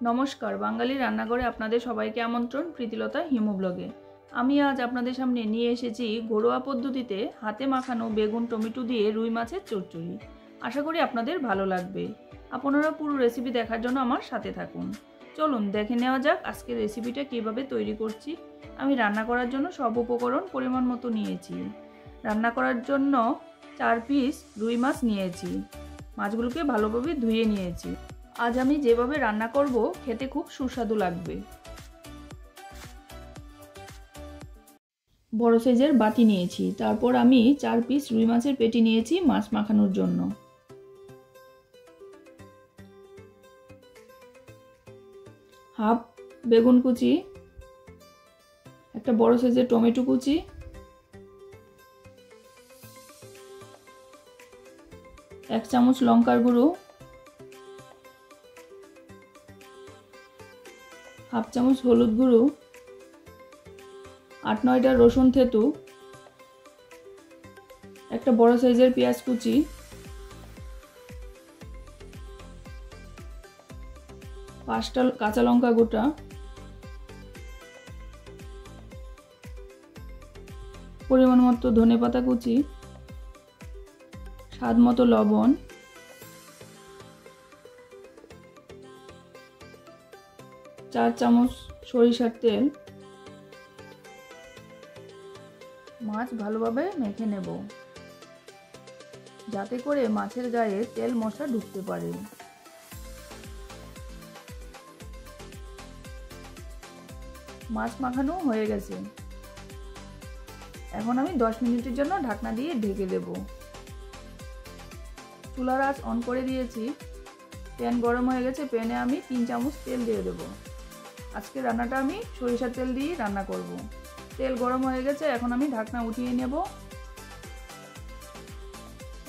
নমস্কার, বাঙালি রান্নাঘরে আপনাদের সবাইকে আমন্ত্রণ প্রীতিলতা হিমু ব্লগে আমি আজ আপনাদের সামনে নিয়ে এসেছি ঘরোয়া পদ্ধতিতে হাতে মাখানো বেগুন, টমেটো দিয়ে রুই মাছের চচ্চড়ি। আশা করি আপনাদের ভালো লাগবে। আপনারা পুরো রেসিপি দেখার জন্য আমার সাথে থাকুন। চলুন, দেখে নেওয়া যাক আজকের রেসিপিটা কীভাবে তৈরি করছি। আমি রান্না করার জন্য সব উপকরণ পরিমাণ মতো নিয়েছি। রান্না করার জন্য চার পিস রুই মাছ নিয়েছি। মাছগুলোকে ভালোভাবে ধুয়ে নিয়েছি। আজ আমি যেভাবে রান্না করব, খেতে খুব সুস্বাদু লাগবে। বড় সাইজের বাটি নিয়েছি। তারপর আমি চার পিস রুই মাছের পেটি নিয়েছি মাছ মাখানোর জন্য। হাফ বেগুন কুচি, একটা বড় সাইজের টমেটো কুচি, এক চামচ লঙ্কার গুঁড়ো হাফ চামচ হলুদ গুঁড়ো, আট নয়টা রসুন থেতু, একটা বড় সাইজের পেঁয়াজ কুচি, পাঁচটা কাঁচা লঙ্কা গোটা, পরিমাণ মতো ধনে পাতা কুচি, স্বাদ মতো লবণ চার চামচ সরিষার তেল। মাছ ভালোভাবে মেখে নেব। যাতে করে মাছের গায়ে তেল মশলা ঢুকতে পারে। মাছ মাখানো হয়ে গেছে। এখন আমি দশ মিনিটের জন্য ঢাকনা দিয়ে ঢেকে দেব। চুলার আঁচ অন করে দিয়েছি। প্যান গরম হয়ে গেছে, প্যানে আমি তিন চামচ তেল দিয়ে দেবো। আজকে রান্নাটা আমি সরিষার তেল দিয়ে রান্না করব। তেল গরম হয়ে গেছে, এখন আমি ঢাকনা উঠিয়ে নেব।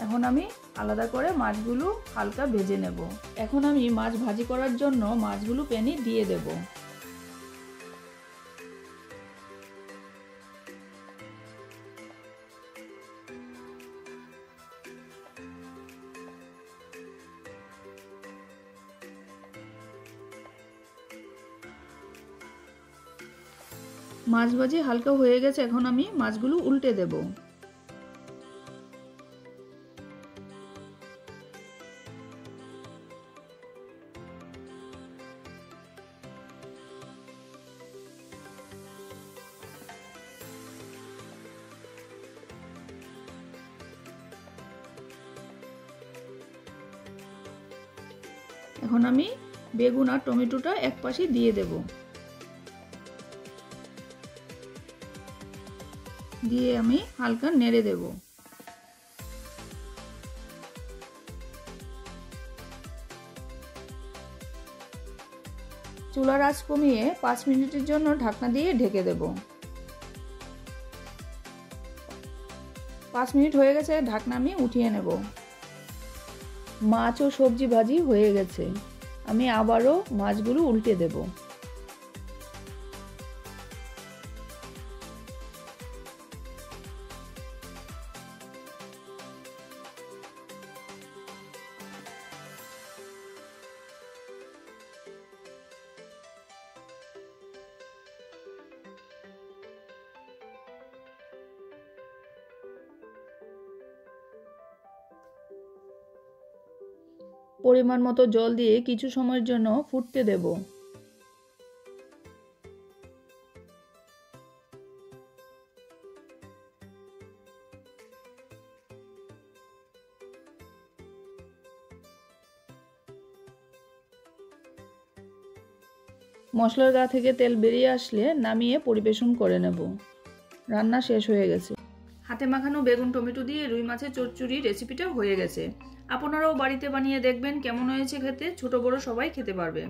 এখন আমি আলাদা করে মাছগুলো হালকা ভেজে নেব। এখন আমি মাছ ভাজি করার জন্য মাছগুলো প্যানে দিয়ে দেব। মাছ ভাজি হালকা হয়ে গেছে, এখন আমি মাছগুলো উল্টে দেব। এখন আমি বেগুন আর টমেটোটা এক পাশে দিয়ে দেবো। দিয়ে আমি হালকা নেড়ে দেব। চুলার আঁচ কমিয়ে পাঁচ মিনিটের জন্য ঢাকনা দিয়ে ঢেকে দেব। পাঁচ মিনিট হয়ে গেছে, ঢাকনা আমি উঠিয়ে নেব। মাছ ও সবজি ভাজি হয়ে গেছে। আমি আবারও মাছগুলো উল্টে দেবো। পরিমাণ মতো জল দিয়ে কিছু সময়ের জন্য ফুটতে দেব। মশলার গা থেকে তেল বেরিয়ে আসলে নামিয়ে পরিবেশন করে নেব। রান্না শেষ হয়ে গেছে। হাতে মাখানো বেগুন, টমেটো দিয়ে রুই মাছের চচ্চড়ি রেসিপিটা হয়ে গেছে। আপনারাও বাড়িতে বানিয়ে দেখবেন কেমন হয়েছে খেতে, ছোট বড় সবাই খেতে পারবে।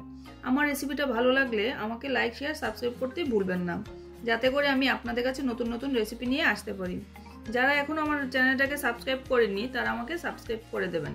আমার রেসিপিটা ভালো লাগলে আমাকে লাইক শেয়ার সাবস্ক্রাইব করতে ভুলবেন না। যাতে করে আমি আপনাদের কাছে নতুন নতুন রেসিপি নিয়ে আসতে পারি। যারা এখন আমার চ্যানেলটাকে সাবস্ক্রাইব করেননি, তারা আমাকে সাবস্ক্রাইব করে দেবেন।